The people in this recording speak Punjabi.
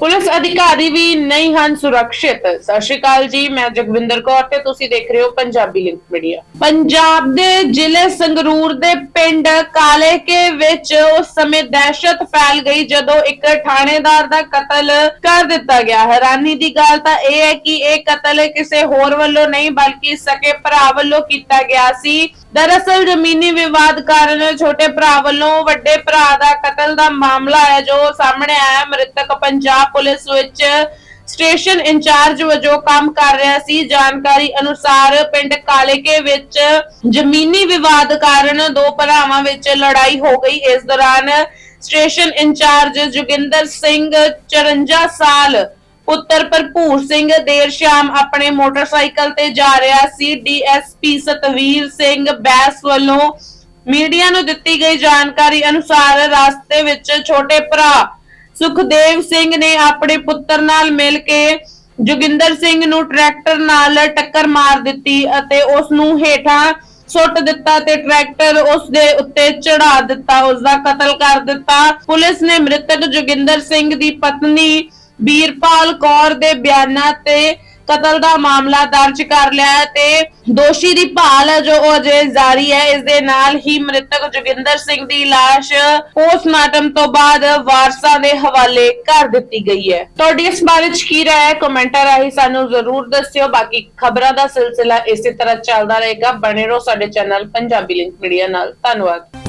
ਪੁਲਿਸ ਅਧਿਕਾਰੀ ਵੀ ਨਹੀਂ ਹਨ ਸੁਰੱਖਿਅਤ। ਸਤਿ ਸ਼੍ਰੀ ਅਕਾਲ ਜੀ, ਮੈਂ ਜਗਵਿੰਦਰ ਕੌਰ ਤੇ ਤੁਸੀਂ ਦੇਖ ਰਹੇ ਹੋ ਪੰਜਾਬੀ ਲਿੰਕ ਮੀਡੀਆ। ਪੰਜਾਬ ਦੇ ਜ਼ਿਲ੍ਹੇ ਸੰਗਰੂਰ ਦੇ ਪਿੰਡ ਕਾਲੇਕੇ ਵਿੱਚ ਉਸ ਸਮੇਂ ਦਹਿਸ਼ਤ ਫੈਲ ਗਈ ਜਦੋਂ ਇੱਕ ਥਾਣੇਦਾਰ ਦਾ ਕਤਲ ਕਰ ਦਿੱਤਾ ਗਿਆ। ਹੈਰਾਨੀ ਦੀ ਗੱਲ ਤਾਂ ਇਹ ਹੈ ਕਿ ਇਹ ਕਤਲ ਕਿਸੇ ਹੋਰ ਵੱਲੋਂ ਨਹੀਂ, ਬਲਕਿ ਸਕੇ ਭਰਾ ਵੱਲੋਂ ਕੀਤਾ ਗਿਆ ਸੀ। ਦਰਅਸਲ ਜ਼ਮੀਨੀ ਵਿਵਾਦ ਕਾਰਨ ਛੋਟੇ ਭਰਾ ਵੱਲੋਂ ਵੱਡੇ ਭਰਾ ਦਾ ਕਤਲ ਦਾ ਮਾਮਲਾ ਹੈ ਜੋ ਸਾਹਮਣੇ ਆਇਆ ਮ੍ਰਿਤਕ ਪੰਜਾਬ ਪੁਲਿਸ ਵਿੱਚ ਸਟੇਸ਼ਨ ਇੰਚਾਰਜ ਵਜੋਂ ਕੰਮ ਕਰ ਰਿਹਾ ਸੀ। ਜਾਣਕਾਰੀ ਅਨੁਸਾਰ ਪਿੰਡ ਕਾਲੇਕੇ ਵਿੱਚ ਜ਼ਮੀਨੀ ਵਿਵਾਦ ਕਾਰਨ ਦੋ ਭਰਾਵਾਂ ਵਿੱਚ ਲੜਾਈ ਹੋ ਗਈ। ਇਸ ਦੌਰਾਨ ਸਟੇਸ਼ਨ ਇੰਚਾਰਜ ਜੋਗਿੰਦਰ ਸਿੰਘ 54 ਸਾਲ, ਪੁੱਤਰ ਭਰਪੂਰ ਸਿੰਘ, ਦੇਰ ਸ਼ਾਮ ਆਪਣੇ ਮੋਟਰਸਾਈਕਲ ਤੇ ਜਾ ਰਿਹਾ ਸੀ। ਡੀਐਸਪੀ ਸਤਵੀਰ ਸਿੰਘ ਬੈਸ ਵੱਲੋਂ ਮੀਡੀਆ ਨੂੰ ਦਿੱਤੀ ਗਈ ਜਾਣਕਾਰੀ ਅਨੁਸਾਰ ਰਸਤੇ ਵਿੱਚ ਛੋਟੇ ਭਰਾ ਸੁਖਦੇਵ ਸਿੰਘ ਨੇ ਆਪਣੇ ਪੁੱਤਰ ਨਾਲ ਮਿਲ ਕੇ ਜੋਗਿੰਦਰ ਸਿੰਘ ਨੂੰ ਟਰੈਕਟਰ ਨਾਲ ਟੱਕਰ ਮਾਰ ਦਿੱਤੀ ਅਤੇ ਉਸ ਨੂੰ ਹੇਠਾਂ ਸੁੱਟ ਦਿੱਤਾ ਤੇ ਟਰੈਕਟਰ ਉਸ ਦੇ ਉੱਤੇ ਚੜਾ ਦਿੱਤਾ ਉਸ ਦਾ ਕਤਲ ਕਰ ਦਿੱਤਾ। ਪੁਲਿਸ ਨੇ ਮ੍ਰਿਤਕ ਜੋਗਿੰਦਰ ਸਿੰਘ ਦੀ ਪਤਨੀ ਵੀਰਪਾਲ ਕੌਰ ਦੇ ਬਿਆਨਾਂ ਤੇ ਕਤਲ ਦਾ ਮਾਮਲਾ ਦਰਜ ਕਰ ਲਿਆ ਹੈ ਤੇ ਦੋਸ਼ੀ ਦੀ ਭਾਲ ਹੈ ਜੋ ਉਹ ਅਜੇ ਜਾਰੀ ਹੈ। ਇਸ ਦੇ ਨਾਲ ਹੀ ਮ੍ਰਿਤਕ ਜੋਗਿੰਦਰ ਸਿੰਘ ਦੀ ਲਾਸ਼ ਪੋਸਟਮਾਰਟਮ ਤੋਂ ਬਾਅਦ ਵਾਰਸਾਂ ਦੇ ਹਵਾਲੇ ਕਰ ਦਿੱਤੀ ਗਈ ਹੈ। ਤੁਹਾਡੀ ਇਸ ਬਾਰੇ ਚ ਕੀ ਰਾਏ ਹੈ? ਕਮੈਂਟਾਂ ਰਾਹੀਂ ਸਾਨੂੰ ਜ਼ਰੂਰ ਦੱਸਿਓ। ਬਾਕੀ ਖਬਰਾਂ ਦਾ ਸਿਲਸਿਲਾ ਇਸੇ ਤਰ੍ਹਾਂ ਚੱਲਦਾ ਰਹੇਗਾ। ਬਣੇ ਰਹੋ ਸਾਡੇ ਚੈਨਲ ਪੰਜਾਬੀ ਲਿੰਕ ਮੀਡੀਆ ਨਾਲ। ਧੰਨਵਾਦ।